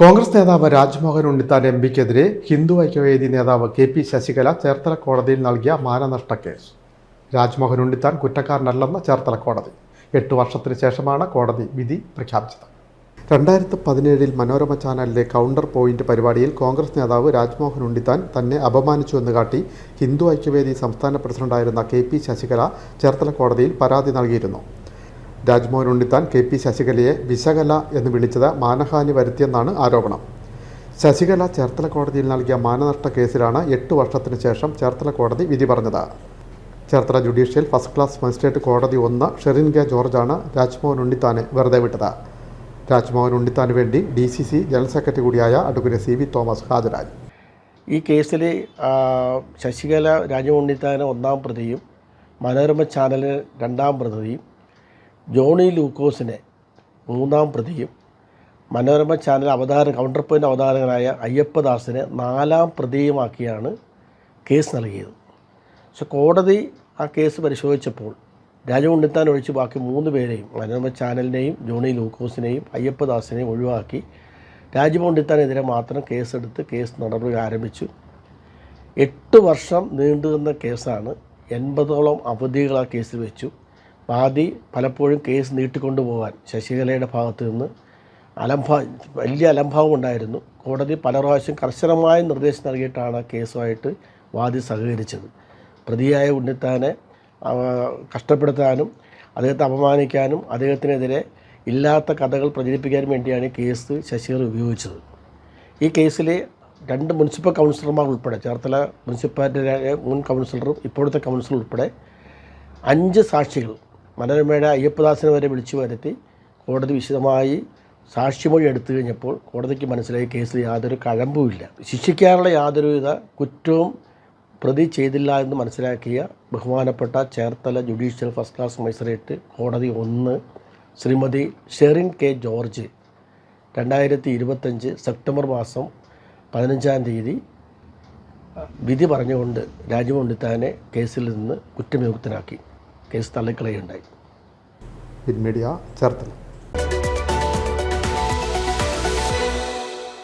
കോൺഗ്രസ് നേതാവ് രാജ്മോഹൻ ഉണ്ണിത്താൻ എം പിക്കെതിരെ ഹിന്ദു ഐക്യവേദി നേതാവ് കെ പി ശശികല ചേർത്തല കോടതിയിൽ നൽകിയ മാനനഷ്ട കേസ്. രാജ്മോഹൻ ഉണ്ണിത്താൻ കുറ്റക്കാരനല്ലെന്ന് ചേർത്തല കോടതി. എട്ട് വർഷത്തിന് ശേഷമാണ് കോടതി വിധി പ്രഖ്യാപിച്ചത്. രണ്ടായിരത്തി പതിനേഴിൽ മനോരമ ചാനലിലെ കൗണ്ടർ പോയിന്റ് പരിപാടിയിൽ കോൺഗ്രസ് നേതാവ് രാജ്മോഹൻ ഉണ്ണിത്താൻ തന്നെ അപമാനിച്ചുവെന്ന് കാട്ടി ഹിന്ദു ഐക്യവേദി സംസ്ഥാന പ്രസിഡന്റായിരുന്ന കെ പി ശശികല ചേർത്തല കോടതിയിൽ പരാതി നൽകിയിരുന്നു. രാജ്മോഹൻ ഉണ്ണിത്താൻ കെ പി ശശികലയെ വിശകല എന്ന് വിളിച്ചത് മാനഹാനി വരുത്തിയെന്നാണ് ആരോപണം. ശശികല ചേർത്തല കോടതിയിൽ നൽകിയ മാനനഷ്ട കേസിലാണ് എട്ട് വർഷത്തിന് ശേഷം ചേർത്തല കോടതി വിധി പറഞ്ഞത്. Cherthala judicial first class magistrate കോടതി ഒന്ന് ഷെറിൻ കെ ജോർജാണ് രാജ്മോഹൻ ഉണ്ണിത്താനെ വെറുതെ വിട്ടത്. രാജ്മോഹൻ ഉണ്ണിത്താന് വേണ്ടി D C C general secretary കൂടിയായ അഡ്വക്കേറ്റ് സി വി തോമസ് ഹാജരായി. ഈ കേസിൽ ശശികല രാജമുണ്ണിത്താന ഒന്നാം പ്രതിയും മനോരമ ചാനലിന് രണ്ടാം പ്രതിയും ജോണി ലൂക്കോസിനെ മൂന്നാം പ്രതിയും മനോരമ ചാനൽ അവതാര കൗണ്ടർ പോയിന്റ് അവതാരകനായ അയ്യപ്പദാസിനെ നാലാം പ്രതിയുമാക്കിയാണ് കേസ് നൽകിയത്. പക്ഷെ കോടതി ആ കേസ് പരിശോധിച്ചപ്പോൾ രാജമുണ്ണിത്താൻ ഒഴിച്ച് ബാക്കി മൂന്ന് പേരെയും മനോരമ ചാനലിനെയും ജോണി ലൂക്കോസിനെയും അയ്യപ്പദാസിനെയും ഒഴിവാക്കി രാജമുണ്ണിത്താനെതിരെ മാത്രം കേസെടുത്ത് കേസ് നടപടി ആരംഭിച്ചു. എട്ട് വർഷം നീണ്ടുനിന്ന കേസാണ് എൺപതോളം അവധികൾ ആ കേസിൽ വെച്ചു. വാദി പലപ്പോഴും കേസ് നീട്ടിക്കൊണ്ടുപോകാൻ ശശികലയുടെ ഭാഗത്തു നിന്ന് അലംഭ വലിയ അലംഭാവം ഉണ്ടായിരുന്നു. കോടതി പല പ്രാവശ്യം കർശനമായ നിർദ്ദേശം നൽകിയിട്ടാണ് കേസുമായിട്ട് വാദി സഹകരിച്ചത്. പ്രതിയായ ഉണ്ണിത്താനെ കഷ്ടപ്പെടുത്താനും അദ്ദേഹത്തെ അപമാനിക്കാനും അദ്ദേഹത്തിനെതിരെ ഇല്ലാത്ത കഥകൾ പ്രചരിപ്പിക്കാനും വേണ്ടിയാണ് ഈ കേസ് ശശികല ഉപയോഗിച്ചത്. ഈ കേസിലെ രണ്ട് മുനിസിപ്പൽ കൗൺസിലർമാർ ഉൾപ്പെടെ ചേർത്തല മുനിസിപ്പാലിറ്റിയിലെ മുൻ കൗൺസിലറും ഇപ്പോഴത്തെ കൗൺസിലർ ഉൾപ്പെടെ അഞ്ച് സാക്ഷികൾ മനോരമയുടെ അയ്യപ്പദാസിനെ വരെ വിളിച്ചു വരുത്തി കോടതി വിശദമായി സാക്ഷിമൊഴി എടുത്തു കഴിഞ്ഞപ്പോൾ കോടതിക്ക് മനസ്സിലായി കേസിൽ യാതൊരു കഴമ്പുമില്ല. ശിക്ഷിക്കാനുള്ള യാതൊരുവിധ കുറ്റവും പ്രതി ചെയ്തില്ല എന്ന് മനസ്സിലാക്കിയ ബഹുമാനപ്പെട്ട Cherthala judicial first class magistrate കോടതി ഒന്ന് ശ്രീമതി ഷെറിൻ കെ ജോർജ് രണ്ടായിരത്തി ഇരുപത്തഞ്ച് സെപ്റ്റംബർ മാസം പതിനഞ്ചാം തീയതി വിധി പറഞ്ഞുകൊണ്ട് രാജമുണ്ണിത്താനെ കേസിൽ നിന്ന് കുറ്റവിമുക്തനാക്കി. കേസ് തള്ളിക്കളയുണ്ടായി മീഡിയ ചേർത്തല.